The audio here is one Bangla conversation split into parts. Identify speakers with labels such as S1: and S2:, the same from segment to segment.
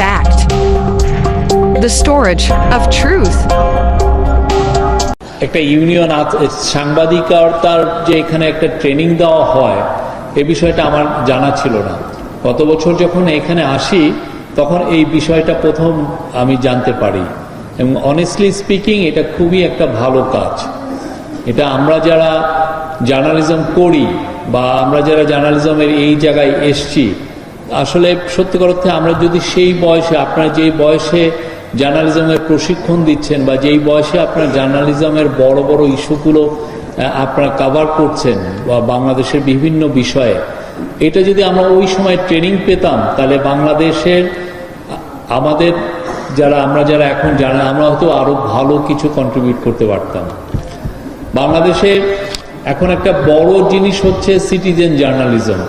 S1: fact. The storage of truth.
S2: একটা ইউনিয়ন সাংবাদিকতার যে এখানে একটা ট্রেনিং দেওয়া হয়, এ বিষয়টা আমার জানা ছিল না গত বছর যখন এখানে আসি, তখন এই বিষয়টা প্রথম আমি জানতে পারি এবং অনেস্টলি স্পিকিং এটা খুবই একটা ভালো কাজ এটা আমরা যারা জার্নালিজম করি, বা আমরা যারা জার্নালিজমের এই জায়গায় এসছি আসলে সত্যিকার অর্থে আমরা যদি সেই বয়সে, আপনারা যেই বয়সে জার্নালিজমের প্রশিক্ষণ দিচ্ছেন বা যেই বয়সে আপনার জার্নালিজমের বড় বড় ইস্যুগুলো আপনারা কাভার করছেন বা বাংলাদেশের বিভিন্ন বিষয়ে, এটা যদি আমরা ওই সময় ট্রেনিং পেতাম, তাহলে বাংলাদেশের আমাদের যারা, আমরা যারা এখন জানা আমরা হয়তো আরও ভালো কিছু কন্ট্রিবিউট করতে পারতাম। বাংলাদেশে এখন একটা বড় জিনিস হচ্ছে সিটিজেন জার্নালিজম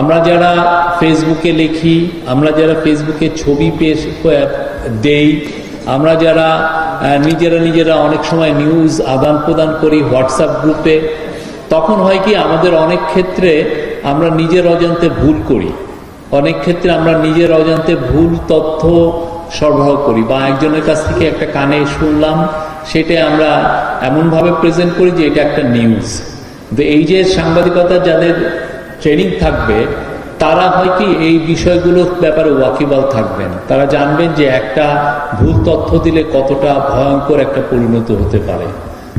S2: আমরা যারা ফেসবুকে লিখি, আমরা যারা ফেসবুকে ছবি পেশ দেই, আমরা যারা নিজেরা নিজেরা অনেক সময় নিউজ আদান প্রদান করি হোয়াটসঅ্যাপ গ্রুপে তখন হয় কি আমাদের অনেক ক্ষেত্রে আমরা নিজের অজান্তে ভুল করি। অনেক ক্ষেত্রে আমরা নিজের অজান্তে ভুল তথ্য সরবরাহ করি বা একজনের কাছ থেকে একটা কানে শুনলাম, সেটা আমরা এমনভাবে প্রেজেন্ট করি যে এটা একটা নিউজ এই যে সাংবাদিকতা যাদের ট্রেনিং থাকবে, তারা হয় কি এই বিষয়গুলোর ব্যাপারে ওয়াকিবল থাকবেন। তারা জানবেন যে একটা ভুল তথ্য দিলে কতটা ভয়ঙ্কর একটা পরিণত হতে পারে।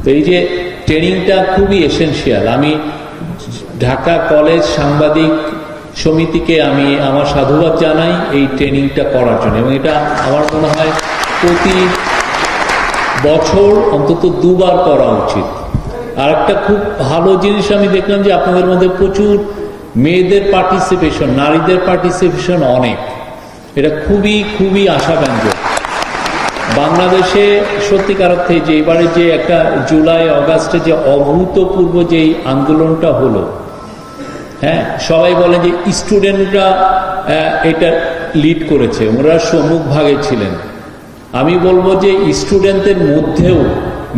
S2: তো এই যে ট্রেনিংটা খুবই এসেনশিয়াল আমি ঢাকা কলেজ সাংবাদিক সমিতিকে আমি আমার সাধুবাদ জানাই এই ট্রেনিংটা করার জন্য। এবং এটা আমার মনে হয় প্রতি বছর অন্তত দুবার করা উচিত। আর একটা খুব ভালো জিনিস আমি দেখলাম যে আপনাদের মধ্যে প্রচুর মেয়েদের পার্টিসিপেশন নারীদের পার্টিসিপেশন অনেক। এটা খুবই খুবই আশাব্যঞ্জক। বাংলাদেশে সত্যিকার অর্থে যে এবারে যে একটা জুলাই, অগাস্টে যে অভূতপূর্ব যেই আন্দোলনটা হলো হ্যাঁ সবাই বলে যে স্টুডেন্টরা এটা লিড করেছে, ওরা সম্মুখ ভাগে ছিলেন। আমি বলব যে স্টুডেন্টদের মধ্যেও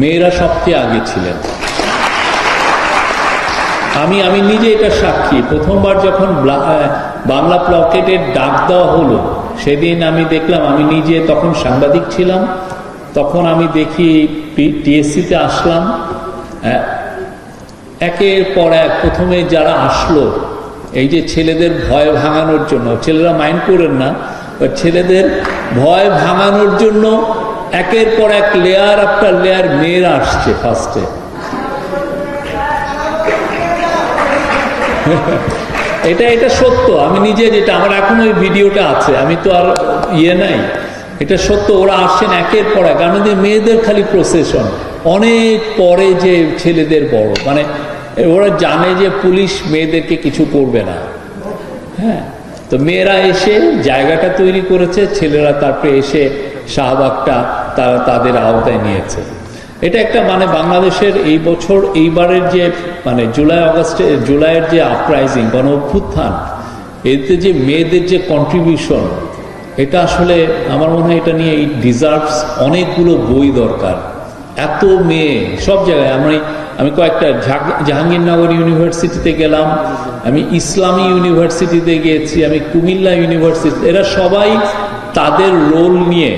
S2: মেয়েরা সবচেয়ে আগে ছিলেন। আমি আমি নিজে এটা সাক্ষী। প্রথমবার যখন বাংলা প্লকেটের ডাক দেওয়া হলো, সেদিন আমি দেখলাম, আমি নিজে তখন সাংবাদিক ছিলাম, তখন আমি দেখি টিএসসিতে আসলাম একের পর এক প্রথমে যারা আসলো, এই যে ছেলেদের ভয় ভাঙানোর জন্য, ছেলেরা মাইন্ড করেন না ছেলেদের ভয় ভাঙানোর জন্য একের পর এক লেয়ার আফটার লেয়ার মেয়েরা আসছে ফার্স্টে এটা এটা সত্য। আমি নিজে যেটা, আমার এখন ওই ভিডিওটা আছে, আমি তো আর ইয়ে নাই। এটা সত্য, ওরা আসছেন একের পর এক। কারণ মেয়েদের খালি প্রসেশন অনেক পরে যে ছেলেদের বড় মানে ওরা জানে যে পুলিশ মেয়েদেরকে কিছু করবে না। হ্যাঁ? তো মেয়েরা এসে জায়গাটা তৈরি করেছে, ছেলেরা তারপরে এসে শাহবাগটা তারা তাদের আওতায় নিয়েছে। এটা একটা মানে বাংলাদেশের এই বছর এইবারের যে মানে জুলাই আগস্টে, জুলাইয়ের যে আপরাইজিং গণ অভ্যুত্থান, এতে যে মেয়েদের যে কন্ট্রিবিউশন এটা আসলে আমার মনে হয় এটা নিয়ে এই ডিজার্ভস অনেকগুলো বই দরকার। এত মেয়ে, সব জায়গায় আমি আমি কয়েকটা জাহাঙ্গীরনগর ইউনিভার্সিটিতে গেলাম, আমি ইসলামী ইউনিভার্সিটিতে গিয়েছি, আমি কুমিল্লা ইউনিভার্সিটি এরা সবাই তাদের রোল নিয়ে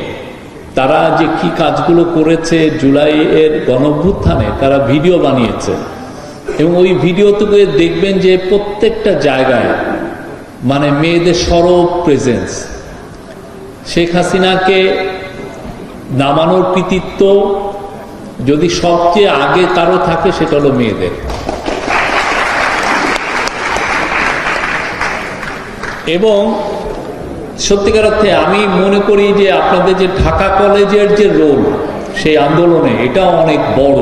S2: তারা যে কি কাজগুলো করেছে জুলাই এর গণভ্যুত্থানে, তারা ভিডিও বানিয়েছে। এবং ওই ভিডিওতে দেখবেন যে প্রত্যেকটা জায়গায় মানে মেয়েদের সরব প্রেজেন্স শেখ হাসিনাকে নামানোর কৃতিত্ব যদি সবচেয়ে আগে কারও থাকে, সেটা হলো মেয়েদের। এবং সত্যিকার অর্থে আমি মনে করি যে আপনাদের যে ঢাকা কলেজের যে রোল, সেই আন্দোলনে এটা অনেক বড়।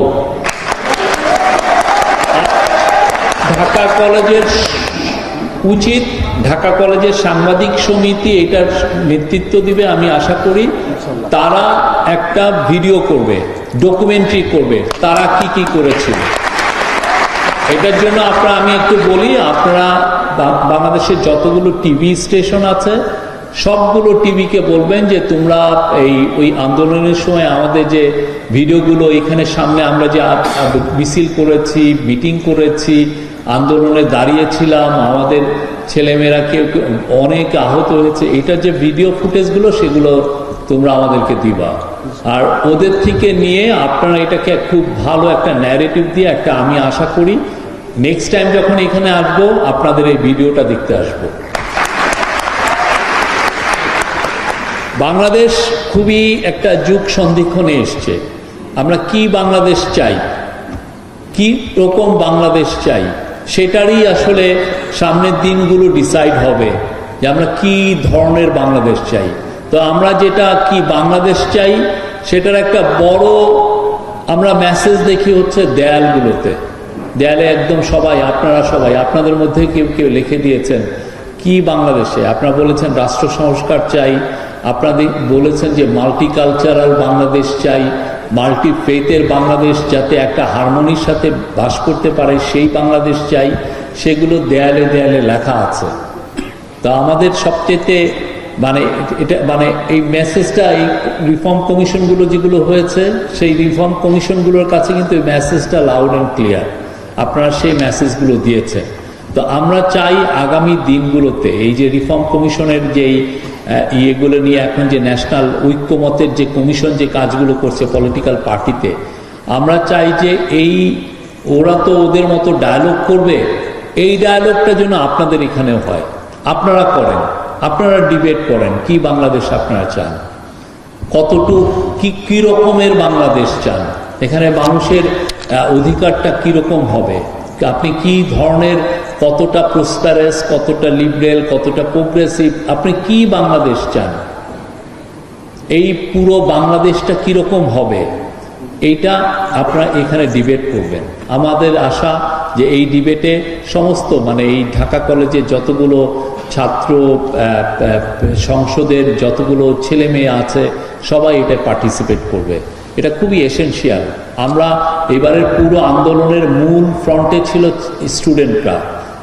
S2: ঢাকা কলেজের উচিত, ঢাকা কলেজের সাংবাদিক সমিতি এটার নেতৃত্ব দিবে আমি আশা করি। তারা একটা ভিডিও করবে, ডকুমেন্টারি করবে, তারা কি কি করেছিল এটার জন্য আপনারা, আমি একটু বলি, আপনারা বাংলাদেশের যতগুলো টিভি স্টেশন আছে সবগুলো টিভিকে বলবেন যে তোমরা এই, ওই আন্দোলনের সময় আমাদের যে ভিডিওগুলো এখানে সামনে আমরা যে মিছিল করেছি, মিটিং করেছি, আন্দোলনে দাঁড়িয়েছিলাম, আমাদের ছেলেমেয়েরা কেউ অনেক আহত হয়েছে। এটা যে ভিডিও ফুটেজগুলো, সেগুলো তোমরা আমাদেরকে দিবা। আর ওদের থেকে নিয়ে আপনারা এটাকে খুব ভালো একটা ন্যারেটিভ দিয়ে একটা আমি আশা করি নেক্সট টাইম যখন এখানে আসব, আপনাদের এই ভিডিওটা দেখতে আসব। বাংলাদেশ খুবই একটা যুগ সন্ধিক্ষণে এসছে। আমরা কি বাংলাদেশ চাই? কি রকম বাংলাদেশ চাই? সেটারই আসলে সামনের দিনগুলো ডিসাইড হবে যে আমরা কি ধরনের বাংলাদেশ চাই। তো আমরা যেটা কি বাংলাদেশ চাই, সেটার একটা বড় আমরা মেসেজ দেখি হচ্ছে দেয়ালগুলোতে। দেয়ালে একদম সবাই, আপনারা সবাই, আপনাদের মধ্যে কেউ কেউ লিখে দিয়েছেন, কি বাংলাদেশে আপনারা বলেছেন রাষ্ট্র সংস্কার চাই আপনাদের বলেছেন যে মাল্টিকালচারাল বাংলাদেশ চাই মাল্টি ফেথের বাংলাদেশ যাতে একটা হারমোনির সাথে বাস করতে পারে, সেই বাংলাদেশ চাই, সেগুলো দেয়ালে দেয়ালে লেখা আছে। তা আমাদের সবচেয়ে মানে এটা মানে এই মেসেজটা এই রিফর্ম কমিশনগুলো যেগুলো হয়েছে, সেই রিফর্ম কমিশনগুলোর কাছে কিন্তু এই মেসেজটা লাউড অ্যান্ড ক্লিয়ার আপনারা সেই মেসেজগুলো দিয়েছেন। তো আমরা চাই আগামী দিনগুলোতে এই যে রিফর্ম কমিশনের যেই ইয়েগুলো নিয়ে এখন যে ন্যাশনাল ঐক্যমতের যে কমিশন যে কাজগুলো করছে পলিটিক্যাল পার্টিতে আমরা চাই যে এই, ওরা তো ওদের মতো ডায়ালগ করবে, এই ডায়ালগটা যেন আপনাদের এখানেও হয়। আপনারা করেন, আপনারা ডিবেট করেন, কি বাংলাদেশ আপনারা চান? কতটুক, কি কি রকমের বাংলাদেশ চান? এখানে মানুষের অধিকারটা কীরকম হবে? আপনি কি ধরনের কতটা প্রসপারাস কতটা লিবারেল কতটা প্রোগ্রেসিভ আপনি কি বাংলাদেশ চান? এই পুরো বাংলাদেশটা কীরকম হবে? এইটা আপনারা এখানে ডিবেট করবেন। আমাদের আশা যে এই ডিবেটে সমস্ত মানে এই ঢাকা কলেজে যতগুলো ছাত্র সংসদের যতগুলো ছেলে মেয়ে আছে, সবাই এটা পার্টিসিপেট করবে। এটা খুবই এসেনশিয়াল আমরা এবারের পুরো আন্দোলনের মূল ফ্রন্টে ছিল স্টুডেন্টরা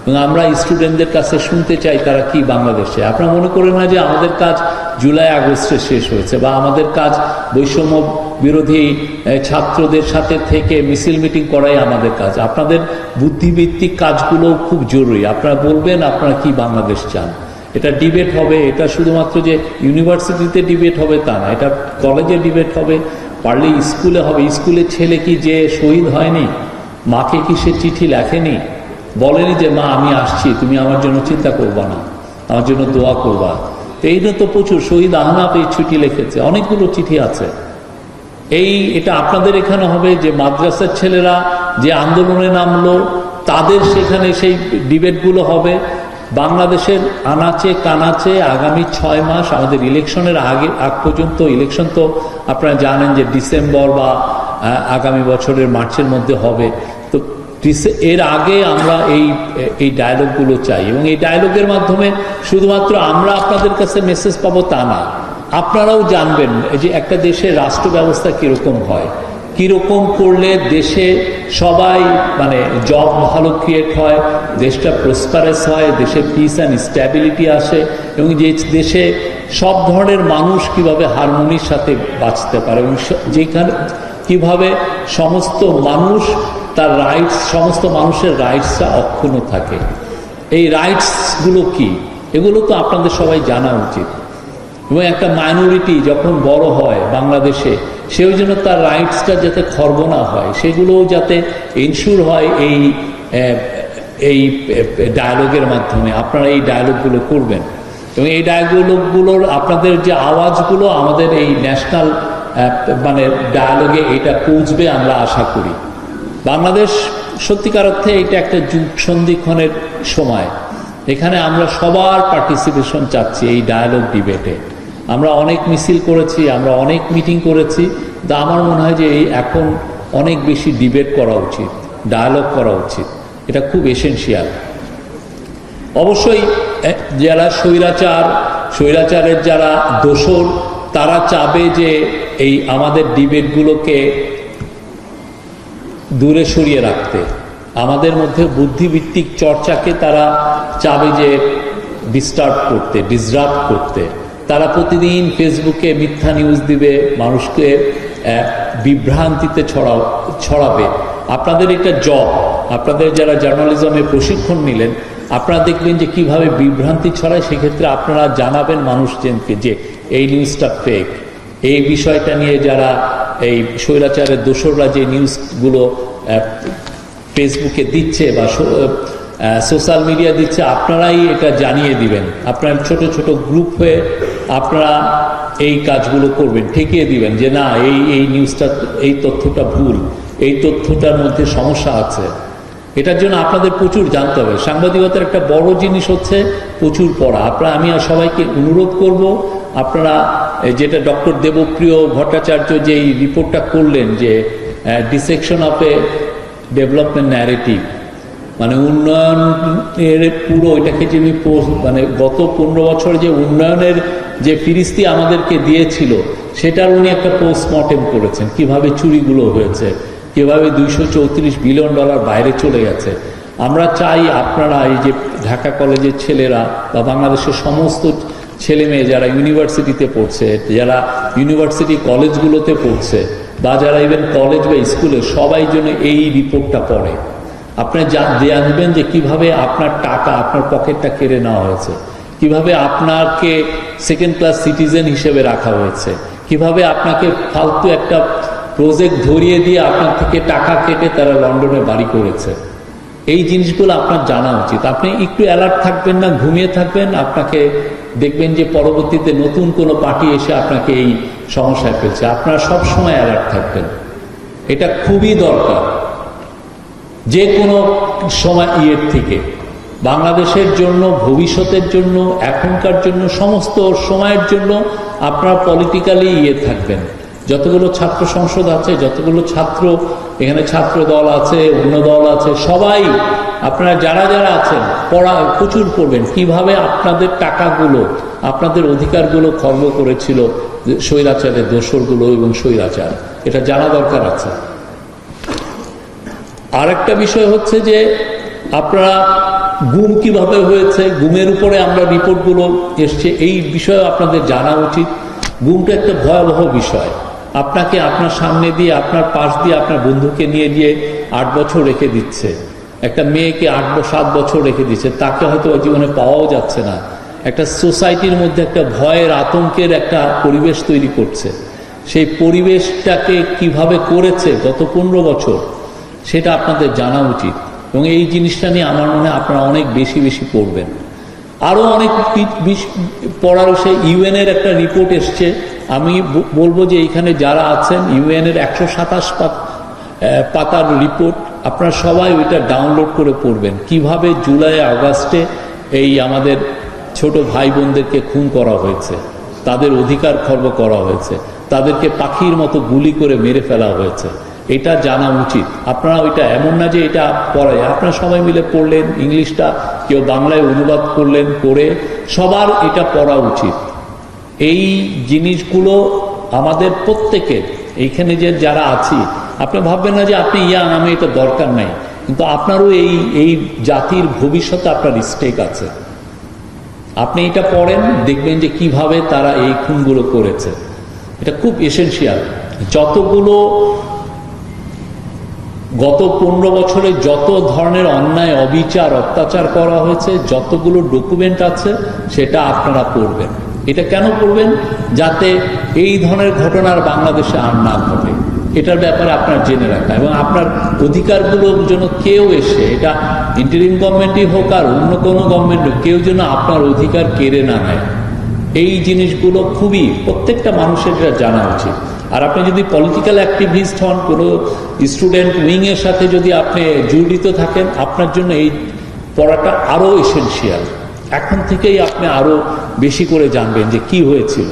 S2: এবং আমরা স্টুডেন্টদের কাছে শুনতে চাই তারা কি বাংলাদেশে। আপনারা মনে করেন না যে আমাদের কাজ জুলাই, আগস্টে শেষ হয়েছে বা আমাদের কাজ বৈষম্য বিরোধী ছাত্রদের সাথে থেকে মিছিল মিটিং করাই আমাদের কাজ। আপনাদের বুদ্ধিভিত্তিক কাজগুলো খুব জরুরি। আপনারা বলবেন, আপনারা কি বাংলাদেশ চান? এটা ডিবেট হবে, এটা শুধুমাত্র যে ইউনিভার্সিটিতে ডিবেট হবে তা না, এটা কলেজে ডিবেট হবে, পারলে স্কুলে হবে। স্কুলে ছেলে কি যে শহীদ হয়নি? মাকে কি সে চিঠি লেখেনি? বলেনি যে, মা, আমি আসছি, তুমি আমার জন্য চিন্তা করবা না, আমার জন্য দোয়া করবা। এইটা তো প্রচুর শহীদ আহনাফ এই চিঠি লিখেছে, অনেকগুলো চিঠি আছে। এই, এটা আপনাদের এখানে হবে যে, মাদ্রাসার ছেলেরা যে আন্দোলনে নামলো, তাদের সেখানে সেই ডিবেটগুলো হবে। বাংলাদেশের আনাচে, কানাচে আগামী ছয় মাস, আমাদের ইলেকশনের আগে, আগ পর্যন্ত, ইলেকশন তো আপনারা জানেন যে ডিসেম্বর বা আগামী বছরের মার্চের মধ্যে হবে। এর আগে আমরা এই এই ডায়লগগুলো চাই। এবং এই ডায়লগের মাধ্যমে শুধুমাত্র আমরা আপনাদের কাছে মেসেজ পাবো তা না, আপনারাও জানবেন যে একটা দেশের রাষ্ট্র ব্যবস্থা কীরকম হয়। কীরকম করলে দেশে সবাই মানে জব ভালো ক্রিয়েট হয়, দেশটা প্রসপারাস হয়, দেশে পিস অ্যান্ড স্ট্যাবিলিটি আসে, এবং যে দেশে সব ধরনের মানুষ কীভাবে হারমোনির সাথে বাঁচতে পারে, এবং যেখানে, কীভাবে সমস্ত মানুষ তার রাইটস সমস্ত মানুষের রাইটসটা অক্ষুণ্ণ থাকে। এই রাইটসগুলো কি? এগুলো তো আপনাদের সবাই জানা উচিত। এবং একটা মাইনরিটি যখন বড় হয় বাংলাদেশে সেও যেন তার রাইটসটা যাতে খর্ব না হয়, সেগুলোও যাতে ইনশিওর হয় এই এই ডায়ালগের মাধ্যমে। আপনারা এই ডায়ালগগুলো করবেন। এবং এই ডায়ালগগুলোর আপনাদের যে আওয়াজগুলো আমাদের এই ন্যাশনাল মানে ডায়ালগে এটা পৌঁছবে আমরা আশা করি। বাংলাদেশ সত্যিকার অর্থে এটা একটা যুগ সন্ধিক্ষণের সময়। এখানে আমরা সবার পার্টিসিপেশন চাচ্ছি এই ডায়ালগ ডিবেটে আমরা অনেক মিছিল করেছি, আমরা অনেক মিটিং করেছি তা আমার মনে হয় যে এই এখন অনেক বেশি ডিবেট করা উচিত ডায়ালগ করা উচিত। এটা খুব এসেনশিয়াল অবশ্যই যারা স্বৈরাচার, স্বৈরাচারের যারা দোসর তারা চাবে যে এই আমাদের ডিবেটগুলোকে দূরে সরিয়ে রাখতে। আমাদের মধ্যে বুদ্ধিভিত্তিক চর্চাকে তারা চাবে যে ডিস্টার্ব করতে ডিসরাপ্ট করতে। তারা প্রতিদিন ফেসবুকে মিথ্যা নিউজ দিবে, মানুষকে বিভ্রান্তিতে ছড়া ছড়াবে। আপনাদের একটা জব আপনাদের যারা জার্নালিজমে প্রশিক্ষণ নিলেন, আপনারা দেখবেন যে কীভাবে বিভ্রান্তি ছড়ায়, সেক্ষেত্রে আপনারা জানাবেন মানুষজনকে যে, এই নিউজটা ফেক এই বিষয়টা নিয়ে যারা এই স্বৈরাচারের দোসররা যে নিউজগুলো ফেসবুকে দিচ্ছে বা সোশ্যাল মিডিয়া দিচ্ছে, আপনারাই এটা জানিয়ে দিবেন। আপনার ছোট ছোট গ্রুপ হয়ে আপনারা এই কাজগুলো করবেন, ঠেকিয়ে দিবেন যে না, এই এই নিউজটা, এই তথ্যটা ভুল, এই তথ্যটার মধ্যে সমস্যা আছে। এটার জন্য আপনাদের প্রচুর জানতে হবে। সাংবাদিকতার একটা বড় জিনিস হচ্ছে প্রচুর পড়া। আপনারা, আমি আর সবাইকে অনুরোধ করব, আপনারা যেটা ডক্টর দেবপ্রিয় ভট্টাচার্য যে এই রিপোর্টটা করলেন যে dissection of a development narrative মানে উন্নয়নের পুরো এটাকে যে মানে গত পনেরো বছর যে উন্নয়নের যে ফিরিস্তি আমাদেরকে দিয়েছিল, সেটার উনি একটা পোস্টমর্টেম করেছেন, কীভাবে চুরিগুলো হয়েছে, কীভাবে দুইশো চৌত্রিশ বিলিয়ন ডলার বাইরে চলে গেছে। আমরা চাই আপনারা, এই যে ঢাকা কলেজের ছেলেরা বা বাংলাদেশের সমস্ত ছেলে মেয়ে যারা ইউনিভার্সিটিতে পড়ছে, যারা ইউনিভার্সিটি কলেজগুলোতে পড়ছে, বা যারা ইভেন কলেজ বা স্কুলে, সবাই জন্য এই রিপোর্টটা পড়ে। আপনি জা- জানবেন যে কীভাবে আপনার টাকা আপনার পকেটটা কেড়ে নেওয়া হয়েছে, কীভাবে আপনাকে সেকেন্ড ক্লাস সিটিজেন হিসেবে রাখা হয়েছে, কীভাবে আপনাকে ফালতু একটা প্রজেক্ট ধরিয়ে দিয়ে আপনার থেকে টাকা কেটে তারা লন্ডনে বাড়ি করেছে। এই জিনিসগুলো আপনার জানা উচিত। আপনি একটু অ্যালার্ট থাকবেন না, ঘুমিয়ে থাকবেন, আপনাকে দেখবেন যে পরবর্তীতে নতুন কোনো পার্টি এসে আপনাকে এই সমস্যায় ফেলছে। আপনারা সবসময় অ্যালার্ট থাকবেন। এটা খুবই দরকার। যে কোনো সময় ইয়ের থেকে। বাংলাদেশের জন্য, ভবিষ্যতের জন্য, এখনকার জন্য, সমস্ত সময়ের জন্য আপনারা পলিটিক্যালি ইয়ে থাকবেন। যতগুলো ছাত্র সংসদ আছে, যতগুলো ছাত্র, এখানে ছাত্র দল আছে, অন্য দল আছে, সবাই, আপনারা যারা যারা আছেন পড়া প্রচুর পড়বেন। কীভাবে আপনাদের টাকাগুলো, আপনাদের অধিকারগুলো খর্ব করেছিল স্বৈরাচারের দোসরগুলো এবং স্বৈরাচার, এটা জানা দরকার আছে। আরেকটা বিষয় হচ্ছে যে আপনারা গুম কীভাবে হয়েছে, গুমের উপরে আমরা রিপোর্টগুলো এসছে, এই বিষয়ে আপনাদের জানা উচিত। গুমটা একটা ভয়াবহ বিষয়। আপনাকে আপনার সামনে দিয়ে, আপনার পাশ দিয়ে আপনার বন্ধুকে নিয়ে গিয়ে আট বছর রেখে দিচ্ছে। একটা মেয়েকে আট সাত বছর রেখে দিচ্ছে তাকে হয়তো জীবনে পাওয়াও যাচ্ছে না। একটা সোসাইটির মধ্যে একটা ভয়ের আতঙ্কের একটা পরিবেশ তৈরি করছে। সেই পরিবেশটাকে কীভাবে করেছে গত পনেরো বছর, সেটা আপনাদের জানা উচিত। এবং এই জিনিসটা নিয়ে আমার মনে আপনারা অনেক বেশি বেশি পড়বেন। আরও অনেক পড়ার সে ইউএনের একটা রিপোর্ট এসছে। আমি বলব যে এইখানে যারা আছেন, ইউএনের একশো সাতাশ পাতার রিপোর্ট আপনারা সবাই ওইটা ডাউনলোড করে পড়বেন। কীভাবে জুলাই, আগস্টে এই আমাদের ছোট ভাই বোনদেরকে খুন করা হয়েছে, তাদের অধিকার খর্ব করা হয়েছে, তাদেরকে পাখির মতো গুলি করে মেরে ফেলা হয়েছে, এটা জানা উচিত। আপনারা ওইটা এমন না যে এটা পড়ায়। আপনারা সবাই মিলে পড়লেন, ইংলিশটা কেউ বাংলায় অনুবাদ করলেন করে সবার এটা পড়া উচিত। এই জিনিসগুলো আমাদের প্রত্যেকের, এইখানে যে যারা আছি আপনি ভাববেন না যে আপনি ইয়াং, আমি এটা দরকার নাই। কিন্তু আপনারও এই এই জাতির ভবিষ্যতে আপনার স্টেক আছে। আপনি এটা পড়েন, দেখবেন যে কীভাবে তারা এই খুনগুলো করেছে। এটা খুব এসেনশিয়াল যতগুলো গত পনেরো বছরে যত ধরনের অন্যায়, অবিচার, অত্যাচার করা হয়েছে, যতগুলো ডকুমেন্ট আছে, সেটা আপনারা পড়বেন। এটা কেন করবেন যাতে এই ধরনের ঘটনার বাংলাদেশে আর না ঘটে। এটার ব্যাপারে আপনার জেনে রাখা। এবং আপনার অধিকারগুলোর জন্য কেউ এসে, এটা ইন্টারিম গভর্নমেন্টই হোক আর অন্য কোনো গভর্নমেন্ট কেউ যেন আপনার অধিকার কেড়ে না নেয়। এই জিনিসগুলো খুবই প্রত্যেকটা মানুষের এটা জানা উচিত। আর আপনি যদি পলিটিক্যাল অ্যাক্টিভিস্ট হন, কোনো স্টুডেন্ট উইংয়ের সাথে যদি আপনি জড়িত থাকেন, আপনার জন্য এই পড়াটা আরও এসেনশিয়াল এখন থেকেই আপনি আরও বেশি করে জানবেন যে কি হয়েছিল।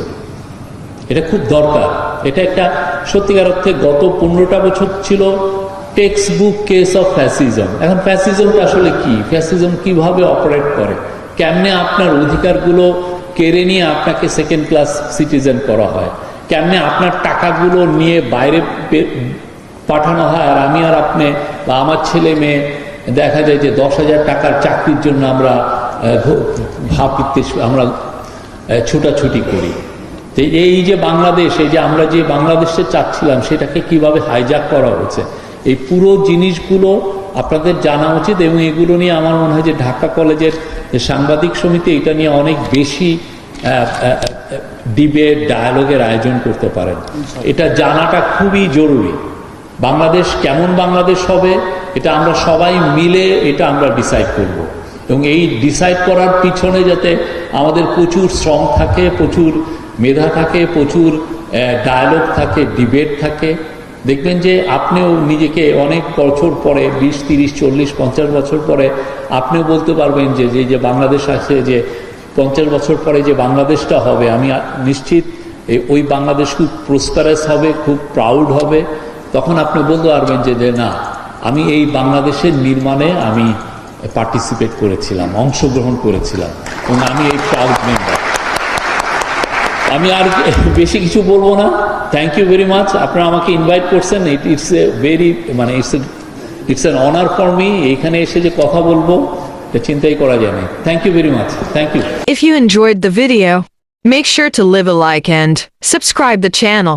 S2: এটা খুব দরকার। এটা একটা সত্যিকার অর্থে গত পনেরোটা বছর ছিল text book case of fascism এখন ফ্যাসিজমটা আসলে কি? ফ্যাসিজম কীভাবে অপারেট করে? কেমনে আপনার অধিকারগুলো কেড়ে নিয়ে আপনাকে সেকেন্ড ক্লাস সিটিজেন করা হয়? কেমনে আপনার টাকাগুলো নিয়ে বাইরে পাঠানো হয়? আর আমি আর আপনি বা আমার ছেলে মেয়ে দেখা যায় যে দশ হাজার টাকার চাকরির জন্য আমরা ভাবতে আমরা ছুটাছুটি করি। তো এই যে বাংলাদেশ এই যে আমরা যে বাংলাদেশে চাচ্ছিলাম সেটাকে কীভাবে হাইজ্যাক করা হচ্ছে এই পুরো জিনিসগুলো আপনাদের জানা উচিত এবং এগুলো নিয়ে আমার মনে হয় যে ঢাকা কলেজের সাংবাদিক সমিতি এটা নিয়ে অনেক বেশি ডিবেট ডায়ালগের আয়োজন করতে পারেন। এটা জানাটা খুবই জরুরি। বাংলাদেশ কেমন বাংলাদেশ হবে এটা আমরা সবাই মিলে এটা আমরা ডিসাইড করব। এবং এই ডিসাইড করার পিছনে যাতে আমাদের প্রচুর শ্রম থাকে প্রচুর মেধা থাকে, প্রচুর ডায়ালগ থাকে ডিবেট থাকে। দেখবেন যে আপনিও নিজেকে অনেক বছর পরে, বিশ, তিরিশ, চল্লিশ, পঞ্চাশ বছর পরে, আপনিও বলতে পারবেন যে যে যে বাংলাদেশ আছে, যে পঞ্চাশ বছর পরে যে বাংলাদেশটা হবে, আমি নিশ্চিত ওই বাংলাদেশ খুব প্রসপারাস হবে, খুব প্রাউড হবে। তখন আপনি বলতে পারবেন যে না, আমি এই বাংলাদেশের নির্মাণে আমি পার্টিসিপেট করেছিলাম, অংশগ্রহণ করেছিলাম, এবং আমি এই প্রাউড মেম্বার আমি আর বেশি কিছু বলবো না থ্যাংক ইউ ভেরি মাচ আপনারা আমাকে ইনভাইট করছেন ইট ইটস এ ভেরি মানে it's it's an honour for me এখানে এসে যে কথা বলবো এটা চিন্তাই করা যায় না thank you very much thank you
S1: If you enjoyed the video, make sure to leave a like and subscribe the channel.